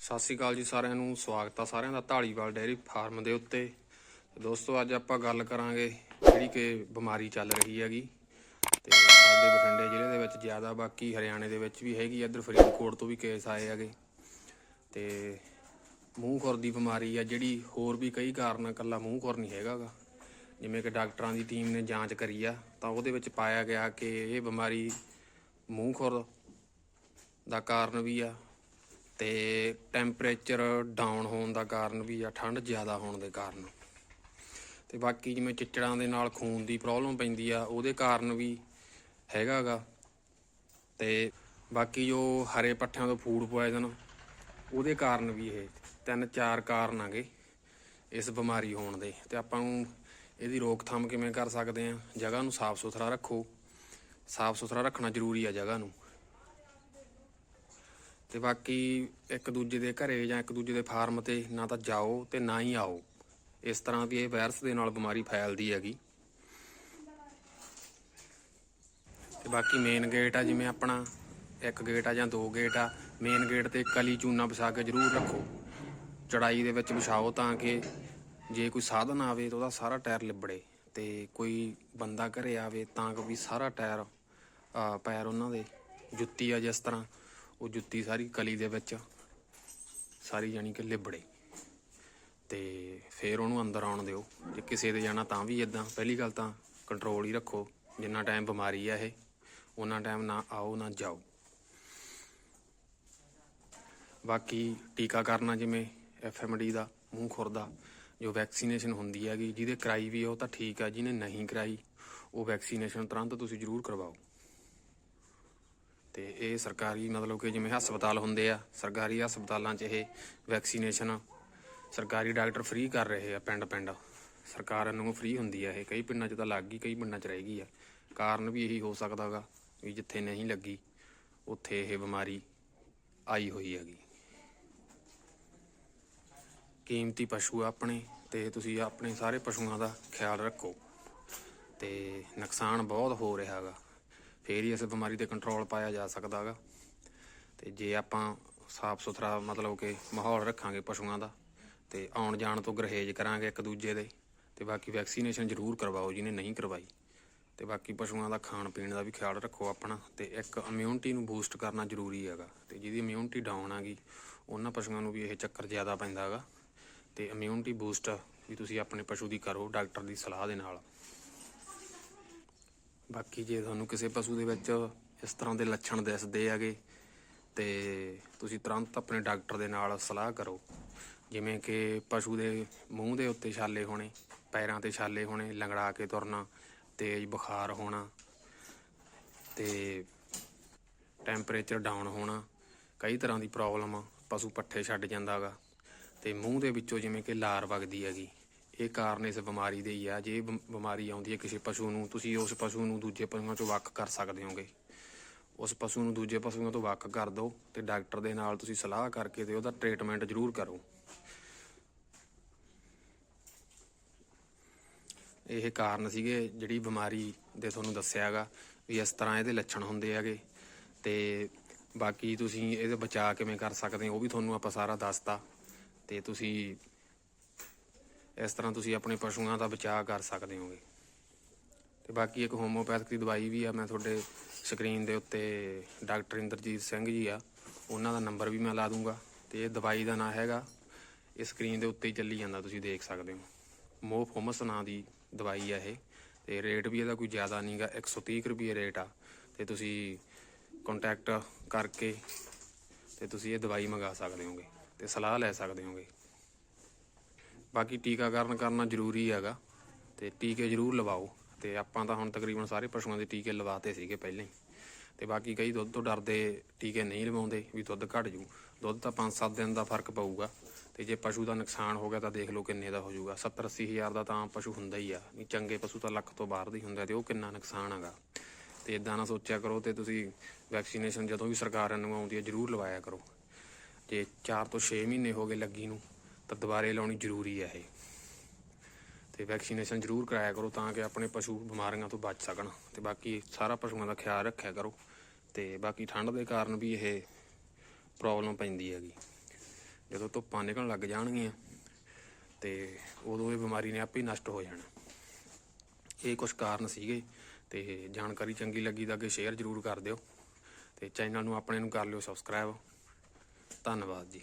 ਸਤਿ ਸ਼੍ਰੀ ਅਕਾਲ ਜੀ ਸਾਰਿਆਂ ਨੂੰ, ਸਵਾਗਤ ਆ ਸਾਰਿਆਂ ਦਾ ਢਾਲੀਵਾਲ ਡੇਅਰੀ ਫਾਰਮ ਦੇ ਉੱਤੇ। ਦੋਸਤੋ, ਅੱਜ ਆਪਾਂ ਗੱਲ ਕਰਾਂਗੇ ਜਿਹੜੀ ਕਿ ਬਿਮਾਰੀ ਚੱਲ ਰਹੀ ਹੈਗੀ ਤੇ ਸਾਡੇ ਬਠਿੰਡੇ ਜ਼ਿਲ੍ਹੇ ਦੇ ਵਿੱਚ ਜ਼ਿਆਦਾ ਬਾਕੀ ਹਰਿਆਣੇ ਦੇ ਵਿੱਚ ਵੀ ਹੈਗੀ, ਇੱਧਰ ਫਰੀਦਕੋਟ ਤੋਂ ਵੀ ਕੇਸ ਆਏ ਹੈਗੇ। ਤੇ ਮੂੰਹ ਖੁਰ ਦੀ ਬਿਮਾਰੀ ਆ ਜਿਹੜੀ, ਹੋਰ ਵੀ ਕਈ ਕਾਰਨ ਇਕੱਲਾ ਮੂੰਹ ਖੁਰ ਨਹੀਂ ਹੈਗਾਗਾ। ਜਿਵੇਂ ਕਿ ਡਾਕਟਰਾਂ ਦੀ ਟੀਮ ਨੇ ਜਾਂਚ ਕਰੀ ਆ, ਤਾਂ ਉਹਦੇ ਵਿੱਚ ਪਾਇਆ ਗਿਆ ਕਿ ਇਹ ਬਿਮਾਰੀ ਮੂੰਹ ਖੁਰ ਦਾ ਕਾਰਨ ਵੀ ਆ ਤੇ ਟੈਂਪਰੇਚਰ ਡਾਊਨ ਹੋਣ ਦਾ ਕਾਰਨ ਵੀ ਆ, ਠੰਡ ਜ਼ਿਆਦਾ ਹੋਣ ਦੇ ਕਾਰਨ। ਤੇ ਬਾਕੀ ਜਿਵੇਂ ਚਿੱਚੜਾਂ ਦੇ ਨਾਲ ਖੂਨ ਦੀ ਪ੍ਰੋਬਲਮ ਪੈਂਦੀ ਆ, ਉਹਦੇ ਕਾਰਨ ਵੀ ਹੈਗਾਗਾ ਤੇ ਬਾਕੀ ਜੋ ਹਰੇ ਪੱਠਿਆਂ ਤੋਂ ਫੂਡ ਪੋਇਜ਼ਨ ਉਹਦੇ ਕਾਰਨ ਵੀ ਇਹ ਤਿੰਨ ਚਾਰ ਕਾਰਨ ਆਗੇ ਇਸ ਬਿਮਾਰੀ ਹੋਣ ਦੇ। ਤੇ ਆਪਾਂ ਨੂੰ ਇਹਦੀ ਰੋਕਥਾਮ ਕਿਵੇਂ ਕਰ ਸਕਦੇ ਆ? ਜਗ੍ਹਾ ਨੂੰ ਸਾਫ਼ ਸੁਥਰਾ ਰੱਖੋ। ਸਾਫ਼ ਸੁਥਰਾ ਰੱਖਣਾ ਜ਼ਰੂਰੀ ਆ ਜਗ੍ਹਾ ਨੂੰ। ਤੇ ਬਾਕੀ ਇੱਕ ਦੂਜੇ ਦੇ ਘਰੇ ਜਾਂ ਇੱਕ ਦੂਜੇ ਦੇ ਫਾਰਮ ਤੇ ਨਾ ਤਾਂ ਜਾਓ ਤੇ ਨਾ ਹੀ ਆਓ। ਇਸ ਤਰ੍ਹਾਂ ਵੀ ਇਹ ਵਾਇਰਸ ਦੇ ਨਾਲ ਬਿਮਾਰੀ ਫੈਲਦੀ ਹੈਗੀ। ਤੇ ਬਾਕੀ ਮੇਨ ਗੇਟ ਆ, ਜਿਵੇਂ ਆਪਣਾ ਇੱਕ ਗੇਟ ਆ ਜਾਂ ਦੋ ਗੇਟ ਆ ਮੇਨ ਗੇਟ ਤੇ ਕਲੀ ਚੂਨਾ ਵਿਛਾ ਕੇ ਜ਼ਰੂਰ ਰੱਖੋ। ਚੜਾਈ ਦੇ ਵਿੱਚ ਵਿਛਾਓ ਤਾਂ ਕਿ ਜੇ ਕੋਈ ਸਾਧਨ ਆਵੇ ਤਾਂ ਉਹਦਾ ਸਾਰਾ ਟਾਇਰ ਲਿਬੜੇ ਤੇ ਕੋਈ ਬੰਦਾ ਘਰੇ ਆਵੇ ਤਾਂ ਕਿ ਵੀ ਸਾਰਾ ਟਾਇਰ ਪੈਰ ਉਹਨਾਂ ਦੇ ਜੁੱਤੀ ਆ ਜਿਸ ਤਰ੍ਹਾਂ ਉਹ ਜੁੱਤੀ ਸਾਰੀ ਕਲੀ ਦੇ ਵਿੱਚ ਸਾਰੀ ਜਾਨੀ ਕਿ ਲਿਬੜੇ। ਤੇ ਫੇਰ ਉਹਨੂੰ ਅੰਦਰ ਆਉਣ ਦਿਓ। ਜੇ ਕਿਸੇ ਦੇ ਜਾਣਾ ਤਾਂ ਵੀ ਇਦਾਂ ਪਹਿਲੀ ਗੱਲ ਤਾਂ ਕੰਟਰੋਲ ਹੀ ਰੱਖੋ। ਜਿੰਨਾ ਟਾਈਮ ਬਿਮਾਰੀ ਆ ਇਹ ਉਹਨਾਂ ਟਾਈਮ ਨਾ ਆਓ, ਨਾ ਜਾਓ। ਬਾਕੀ ਟੀਕਾ ਕਰਨਾ ਜਿਵੇਂ ਐਫਐਮਡੀ ਦਾ, ਮੂੰਹ ਖੁਰ ਦਾ ਜੋ ਵੈਕਸੀਨੇਸ਼ਨ ਹੁੰਦੀ ਹੈਗੀ, ਜਿਹਦੇ ਕਰਾਈ ਵੀ ਉਹ ਤਾਂ ਠੀਕ ਆ। ਜਿਹਨੇ ਨਹੀਂ ਕਰਾਈ, ਉਹ ਵੈਕਸੀਨੇਸ਼ਨ ਤੁਰੰਤ ਤੁਸੀਂ ਜ਼ਰੂਰ ਕਰਵਾਓ। ਤੇ ਇਹ ਸਰਕਾਰੀ ਮਤਲਬ ਕਿ ਜਿਵੇਂ ਹਸਪਤਾਲ ਹੁੰਦੇ ਆ, ਸਰਕਾਰੀ ਹਸਪਤਾਲਾਂ 'ਚ ਇਹ ਵੈਕਸੀਨੇਸ਼ਨ ਸਰਕਾਰੀ ਡਾਕਟਰ ਫ੍ਰੀ ਕਰ ਰਹੇ ਆ ਪਿੰਡ ਪਿੰਡ। ਸਰਕਾਰ ਨੂੰ ਫ੍ਰੀ ਹੁੰਦੀ ਆ ਇਹ, ਕਈ ਪਿੰਡਾਂ 'ਚ ਤਾਂ ਲੱਗ ਗਈ, ਕਈ ਪਿੰਡਾਂ 'ਚ ਰਹਿ ਗਈ ਆ। ਕਾਰਨ ਵੀ ਇਹੀ ਹੋ ਸਕਦਾਗਾ ਵੀ ਜਿੱਥੇ ਨਹੀਂ ਲੱਗੀ, ਉੱਥੇ ਇਹ ਬਿਮਾਰੀ ਆਈ ਹੋਈ ਹੈਗੀ। ਕੀਮਤੀ ਪਸ਼ੂ ਆਪਣੇ ਤੇ ਤੁਸੀਂ ਆਪਣੇ ਸਾਰੇ ਪਸ਼ੂਆਂ ਦਾ ਖਿਆਲ ਰੱਖੋ ਤੇ ਨੁਕਸਾਨ ਬਹੁਤ ਹੋ ਰਿਹਾ ਹੈਗਾ ਫੇਰ ਹੀ ਇਸ ਬਿਮਾਰੀ ਤੇ ਕੰਟਰੋਲ ਪਾਇਆ ਜਾ ਸਕਦਾ ਹੈਗਾ। ਤੇ ਜੇ ਆਪਾਂ ਸਾਫ਼ ਸੁਥਰਾ ਮਤਲਬ ਕਿ ਮਾਹੌਲ ਰੱਖਾਂਗੇ ਪਸ਼ੂਆਂ ਦਾ, ਤੇ ਆਉਣ ਜਾਣ ਤੋਂ ਗਰਹੇਜ ਕਰਾਂਗੇ ਇੱਕ ਦੂਜੇ ਦੇ, ਤੇ ਬਾਕੀ ਵੈਕਸੀਨੇਸ਼ਨ ਜ਼ਰੂਰ ਕਰਵਾਓ ਜਿਹਨੇ ਨਹੀਂ ਕਰਵਾਈ। ਤੇ ਬਾਕੀ ਪਸ਼ੂਆਂ ਦਾ ਖਾਣ ਪੀਣ ਦਾ ਵੀ ਖਿਆਲ ਰੱਖੋ ਆਪਣਾ, ਤੇ ਇੱਕ ਇਮਿਊਨਿਟੀ ਨੂੰ ਬੂਸਟ ਕਰਨਾ ਜ਼ਰੂਰੀ ਹੈਗਾ। ਤੇ ਜਿਹਦੀ ਇਮਿਊਨਿਟੀ ਡਾਊਨ ਆ ਗਈ ਉਹਨਾਂ ਪਸ਼ੂਆਂ ਨੂੰ ਵੀ ਇਹ ਚੱਕਰ ਜ਼ਿਆਦਾ ਪੈਂਦਾ ਹੈਗਾ। ਤੇ ਇਮਿਊਨਿਟੀ ਬੂਸਟ ਵੀ ਤੁਸੀਂ ਆਪਣੇ ਪਸ਼ੂ ਦੀ ਕਰੋ, ਡਾਕਟਰ ਦੀ ਸਲਾਹ ਦੇ ਨਾਲ। ਬਾਕੀ ਜੇ ਤੁਹਾਨੂੰ ਕਿਸੇ ਪਸ਼ੂ ਦੇ ਵਿੱਚ ਇਸ ਤਰ੍ਹਾਂ ਦੇ ਲੱਛਣ ਦਿਸਦੇ ਹੈਗੇ, ਤੇ ਤੁਸੀਂ ਤੁਰੰਤ ਆਪਣੇ ਡਾਕਟਰ ਦੇ ਨਾਲ ਸਲਾਹ ਕਰੋ। ਜਿਵੇਂ ਕਿ ਪਸ਼ੂ ਦੇ ਮੂੰਹ ਦੇ ਉੱਤੇ ਛਾਲੇ ਹੋਣੇ, ਪੈਰਾਂ ਤੇ ਛਾਲੇ ਹੋਣੇ, ਲੰਗੜਾ ਕੇ ਤੁਰਨਾ, ਤੇਜ਼ ਬੁਖਾਰ ਹੋਣਾ, ਤੇ ਟੈਂਪਰੇਚਰ ਡਾਊਨ ਹੋਣਾ, ਕਈ ਤਰ੍ਹਾਂ ਦੀ ਪ੍ਰੋਬਲਮ ਆ, ਪਸ਼ੂ ਪੱਠੇ ਛੱਡ ਜਾਂਦਾਗਾ। ਤੇ ਮੂੰਹ ਦੇ ਵਿੱਚੋਂ ਜਿਵੇਂ ਕਿ ਲਾਰ ਵਗਦੀ ਹੈਗੀ ਇਹ ਕਾਰਨ ਇਸ ਬਿਮਾਰੀ ਦੇ ਹੀ ਆ। ਜੇ ਇਹ ਬਿਮ- ਬਿਮਾਰੀ ਆਉਂਦੀ ਹੈ ਕਿਸੇ ਪਸ਼ੂ ਨੂੰ, ਤੁਸੀਂ ਉਸ ਪਸ਼ੂ ਨੂੰ ਦੂਜੇ ਪਸ਼ੂਆਂ ਤੋਂ ਵੱਖ ਕਰ ਸਕਦੇ ਹੋਗੇ। ਉਸ ਪਸ਼ੂ ਨੂੰ ਦੂਜੇ ਪਸ਼ੂਆਂ ਤੋਂ ਵੱਖ ਕਰ ਦਿਓ ਤੇ ਡਾਕਟਰ ਦੇ ਨਾਲ ਤੁਸੀਂ ਸਲਾਹ ਕਰਕੇ ਤੇ ਉਹਦਾ ਟ੍ਰੀਟਮੈਂਟ ਜ਼ਰੂਰ ਕਰੋ। ਇਹ ਕਾਰਨ ਸੀਗੇ ਜਿਹੜੀ ਬਿਮਾਰੀ ਦੇ ਤੁਹਾਨੂੰ ਦੱਸਿਆ ਹੈਗਾ ਵੀ ਇਸ ਤਰ੍ਹਾਂ ਇਹਦੇ ਲੱਛਣ ਹੁੰਦੇ ਹੈਗੇ। ਤੇ ਬਾਕੀ ਤੁਸੀਂ ਇਹਦੇ ਬਚਾਅ ਕਿਵੇਂ ਕਰ ਸਕਦੇ ਹੋ ਉਹ ਵੀ ਤੁਹਾਨੂੰ ਆਪਾਂ ਸਾਰਾ ਦੱਸਤਾ। ਤੇ ਤੁਸੀਂ ਇਸ ਤਰ੍ਹਾਂ ਤੁਸੀਂ ਆਪਣੇ ਪਸ਼ੂਆਂ ਦਾ ਬਚਾਅ ਕਰ ਸਕਦੇ ਹੋਗੇ। ਤੇ ਬਾਕੀ ਇੱਕ ਹੋਮੋਪੈਥਿਕ ਦੀ ਦਵਾਈ ਵੀ ਆ, ਮੈਂ ਤੁਹਾਡੇ ਸਕਰੀਨ ਦੇ ਉੱਤੇ ਡਾਕਟਰ ਇੰਦਰਜੀਤ ਸਿੰਘ ਜੀ ਆ, ਉਹਨਾਂ ਦਾ ਨੰਬਰ ਵੀ ਮੈਂ ਲਾ ਦੂੰਗਾ ਤੇ ਇਹ ਦਵਾਈ ਦਾ ਨਾਮ ਹੈਗਾ, ਇਹ ਸਕਰੀਨ ਦੇ ਉੱਤੇ ਹੀ ਚੱਲੀ ਜਾਂਦਾ, ਤੁਸੀਂ ਦੇਖ ਸਕਦੇ ਹੋ। ਮੋਫੋਮਸ ਨਾਂ ਦੀ ਦਵਾਈ ਆ ਇਹ, ਤੇ ਰੇਟ ਵੀ ਇਹਦਾ ਕੋਈ ਜ਼ਿਆਦਾ ਨਹੀਂਗਾ 130 ਕੁ ਰੁਪਏ ਰੇਟ ਆ। ਤੇ ਤੁਸੀਂ ਕੰਟੈਕਟ ਕਰਕੇ ਤੇ ਤੁਸੀਂ ਇਹ ਦਵਾਈ ਮੰਗਾ ਸਕਦੇ ਹੋਗੇ ਤੇ ਸਲਾਹ ਲੈ ਸਕਦੇ ਹੋਗੇ। ਬਾਕੀ ਟੀਕਾਕਰਨ ਕਰਨਾ ਜ਼ਰੂਰੀ ਹੈਗਾ ਤੇ ਟੀਕੇ ਜ਼ਰੂਰ ਲਵਾਓ। ਤੇ ਆਪਾਂ ਤਾਂ ਹੁਣ ਤਕਰੀਬਨ ਸਾਰੇ ਪਸ਼ੂਆਂ ਦੇ ਟੀਕੇ ਲਵਾਤੇ ਸੀਗੇ ਪਹਿਲਾਂ ਹੀ। ਤੇ ਬਾਕੀ ਕਈ ਦੁੱਧ ਤੋਂ ਡਰਦੇ ਟੀਕੇ ਨਹੀਂ ਲਵਾਉਂਦੇ ਵੀ ਦੁੱਧ ਘਟ ਜੂ। ਦੁੱਧ ਤਾਂ 5-7 ਦਿਨ ਦਾ ਫ਼ਰਕ ਪਊਗਾ। ਤੇ ਜੇ ਪਸ਼ੂ ਦਾ ਨੁਕਸਾਨ ਹੋ ਗਿਆ ਤਾਂ ਦੇਖ ਲਓ ਕਿੰਨੇ ਦਾ ਹੋ ਜਾਊਗਾ 70-80 ਹਜ਼ਾਰ ਦਾ ਤਾਂ ਪਸ਼ੂ ਹੁੰਦਾ ਹੀ ਆ। ਨਹੀਂ ਚੰਗੇ ਪਸ਼ੂ ਤਾਂ ਲੱਖ ਤੋਂ ਬਾਹਰ ਦੇ ਹੁੰਦਾ ਤੇ ਉਹ ਕਿੰਨਾ ਨੁਕਸਾਨ ਹੈਗਾ। ਤੇ ਇਦਾਂ ਨਾ ਸੋਚਿਆ ਕਰੋ ਤੇ ਤੁਸੀਂ ਵੈਕਸੀਨੇਸ਼ਨ ਜਦੋਂ ਵੀ ਸਰਕਾਰ ਨੂੰ ਆਉਂਦੀ ਹੈ ਜ਼ਰੂਰ ਲਵਾਇਆ ਕਰੋ। ਜੇ 4 ਤੋਂ 6 ਮਹੀਨੇ ਹੋ ਗਏ ਲੱਗੀ ਨੂੰ ਤਾਂ ਦੁਬਾਰੇ ਲਾਉਣੀ ਜ਼ਰੂਰੀ ਹੈ ਇਹ। ਤੇ ਵੈਕਸੀਨੇਸ਼ਨ ਜ਼ਰੂਰ ਕਰਾਇਆ ਕਰੋ ਤਾਂ ਕਿ ਆਪਣੇ ਪਸ਼ੂ ਬਿਮਾਰੀਆਂ ਤੋਂ ਬਚ ਸਕਣ। ਤੇ ਬਾਕੀ ਸਾਰਾ ਪਸ਼ੂਆਂ ਦਾ ਖਿਆਲ ਰੱਖਿਆ ਕਰੋ। ਤੇ ਬਾਕੀ ਠੰਡ ਦੇ ਕਾਰਨ ਵੀ ਇਹ ਪ੍ਰੋਬਲਮ ਪੈਂਦੀ ਹੈਗੀ। ਜਦੋਂ ਧੁੱਪਾਂ ਨਿਕਲਣ ਲੱਗ ਜਾਣਗੀਆਂ, ਤੇ ਉਦੋਂ ਇਹ ਬਿਮਾਰੀ ਨੇ ਆਪੇ ਹੀ ਨਸ਼ਟ ਹੋ ਜਾਣਾ। ਇਹ ਕੁਝ ਕਾਰਨ ਸੀਗੇ। ਤੇ ਜਾਣਕਾਰੀ ਚੰਗੀ ਲੱਗੀ ਤਾਂ ਅੱਗੇ ਸ਼ੇਅਰ ਜ਼ਰੂਰ ਕਰ ਦਿਓ। ਤੇ ਚੈਨਲ ਨੂੰ ਆਪਣੇ ਨੂੰ ਕਰ ਲਿਓ ਸਬਸਕ੍ਰਾਈਬ ਧੰਨਵਾਦ ਜੀ।